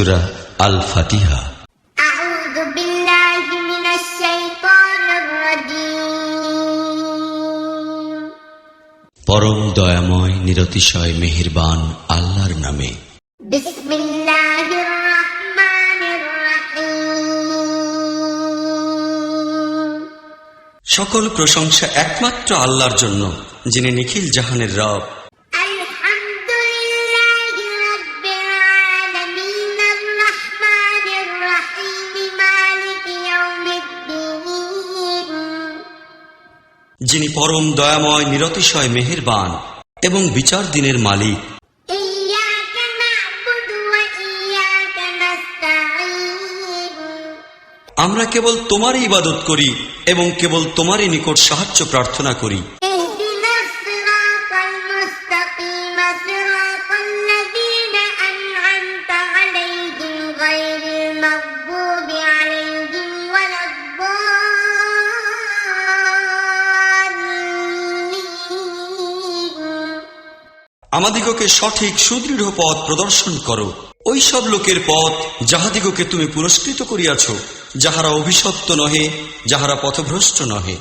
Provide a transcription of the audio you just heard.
সুরা আল ফাতিহা পরম দয়াময় নিরতিশয় মেহেরবান আল্লাহর নামে। সকল প্রশংসা একমাত্র আল্লাহর জন্য যিনি নিখিল জাহানের রব। যিনি পরম দয়াময়, নিরতিশয়, মেহেরবান এবং বিচার দিনের মালিক। আমরা কেবল তোমারই ইবাদত করি এবং কেবল তোমারই নিকট সাহায্য প্রার্থনা করি। আমাদিগকে সঠিক সুদৃঢ় পথ প্রদর্শন করো। ওই সব লোকের পথ যাহাদিগকে তুমি পুরস্কৃত করিয়াছ, যাহারা অভিশপ্ত নহে, যাহারা পথভ্রষ্ট নহে।